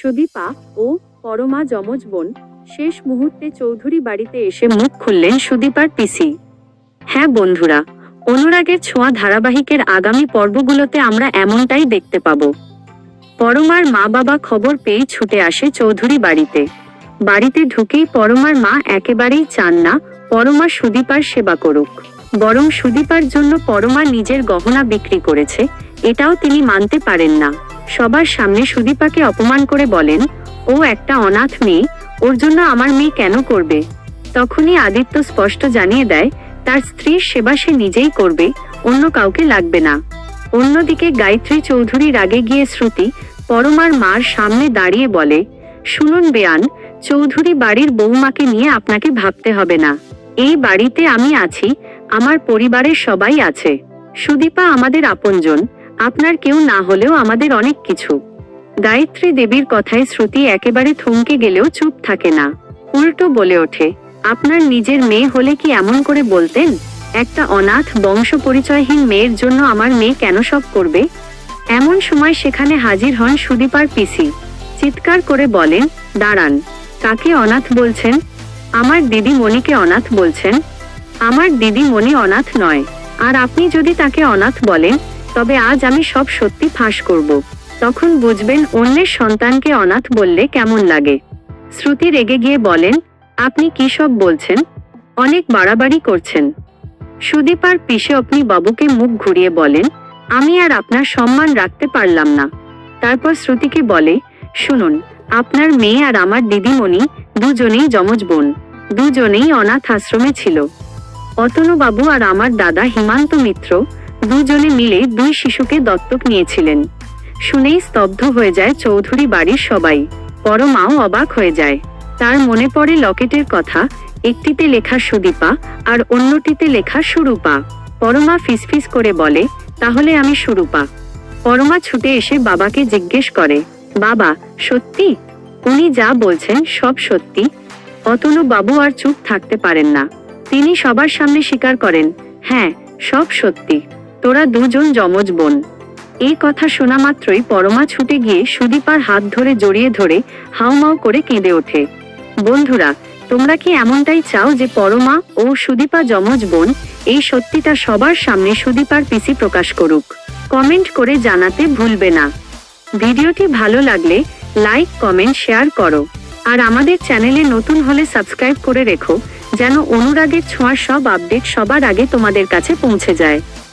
সুদীপা ও পরমা যমজ বোন শেষ মুহূর্তে চৌধুরী বাড়িতে এসে মুখ খুললেন সুদীপার পিসি। হ্যাঁ বন্ধুরা, অনুরাগের ছোঁয়া ধারাবাহিকের আগামী পর্বগুলোতে আমরা এমনটাই দেখতে পাবো। পরমার মা বাবা খবর পেয়ে ছুটে আসে চৌধুরী বাড়িতে। বাড়িতে ঢুকেই পরমার মা একেবারেই চান না, পরমা সুদীপার সেবা করুক। বরং সুদীপার জন্য পরমা নিজের গহনা বিক্রি করেছে, এটাও তিনি মানতে পারেন না। সবার সামনে সুদীপাকে অপমান করে বলেন, ও একটা অনাথ মেয়ে, ওর জন্য আমার মেয়ে কেন করবে? তখনই আদিত্য স্পষ্ট জানিয়ে দেয়, তার স্ত্রীর সেবা সে নিজেই করবে, অন্য কাউকে লাগবে না। অন্যদিকে গায়ত্রী চৌধুরী রাগে গিয়ে শ্রুতি পরমার মার সামনে দাঁড়িয়ে বলে, শুনুন বেয়ান, চৌধুরী বাড়ির বৌমাকে নিয়ে আপনাকে ভাবতে হবে না। এই বাড়িতে আমি আছি, আমার পরিবারের সবাই আছে। সুদীপা আমাদের আপনজন আপনার কেউ না হলেও আমাদের অনেক কিছু। গায়ত্রী দেবীর কথায় শ্রুতি একেবারে থমকে গেলেও চুপ থাকে না। উল্টো বলে ওঠে, আপনার নিজের মেয়ে হলে কি এমন করে বলতেন? একটা অনাথ বংশ পরিচয়হীন মেয়ের জন্য আমার মেয়ে কেন সব করবে? এমন সময় সেখানে হাজির হন সুদীপার পিসি। চিৎকার করে বলেন, দাঁড়ান, কাকে অনাথ বলছেন? আমার দিদি মণিকে অনাথ বলছেন? আমার দিদি মণি অনাথ নয়, আর আপনি যদি তাকে অনাথ বলেন তবে আজ আমি সব সত্যি ফাঁস করব। তখন বুঝবেন অন্যের সন্তানকে অনাথ বললে কেমন লাগে। শ্রুতি রেগে গিয়ে বলেন, আপনি কি সব বলছেন? অনেক বাড়াবাড়ি করছেন। সুদীপার পিসে আপনি বাবুকে মুখ ঘুরিয়ে বলেন, আমি আর আপনার সম্মান রাখতে পারলাম না। তারপর শ্রুতিকে বলে, শুনুন, আপনার মেয়ে আর আমার দিদিমণি দুজনেই যমজ বোন, দুজনেই অনাথ আশ্রমে ছিল। অতনু বাবু আর আমার দাদা হিমান্ত মিত্র দুজনে মিলে দুই শিশুকে দত্তক নিয়েছিলেন। শুনেই স্তব্ধ হয়ে যায় চৌধুরী বাড়ির সবাই। পরমাও অবাক হয়ে যায়। তার মনে পড়ে লকেটের কথা, একটিতে লেখা সুদীপা আর অন্যটিতে লেখা সুরূপা। পরমা ফিসফিস করে বলে, তাহলে আমি সুরূপা। পরমা ছুটে এসে বাবাকে জিজ্ঞেস করে, বাবা, সত্যি? উনি যা বলছেন সব সত্যি। অতনু বাবু আর চুপ থাকতে পারেন না। তিনি সবার সামনে স্বীকার করেন হ্যাঁ সব সত্যি। তোরা দুজন যমজ বোন। এই কথা শোনা মাত্রই পরমা ছুটে গিয়ে সুদীপার হাত ধরে জড়িয়ে ধরে হাউমাউ করে কেঁদে ওঠে। বন্ধুরা, তোমরা কি এমনটাই চাও যে পরমা ও সুদীপা যমজ বোন এই সত্যিটা সবার সামনে সুদীপার পিসি প্রকাশ করুক? কমেন্ট করে জানাতে ভুলবে না। ভিডিওটি ভালো লাগলে লাইক, কমেন্ট, শেয়ার করো। আর আমাদের চ্যানেলে নতুন হলে সাবস্ক্রাইব করে রেখো, যেন অনুরাগের ছোঁয়ার সব আপডেট সবার আগে তোমাদের কাছে পৌঁছে যায়।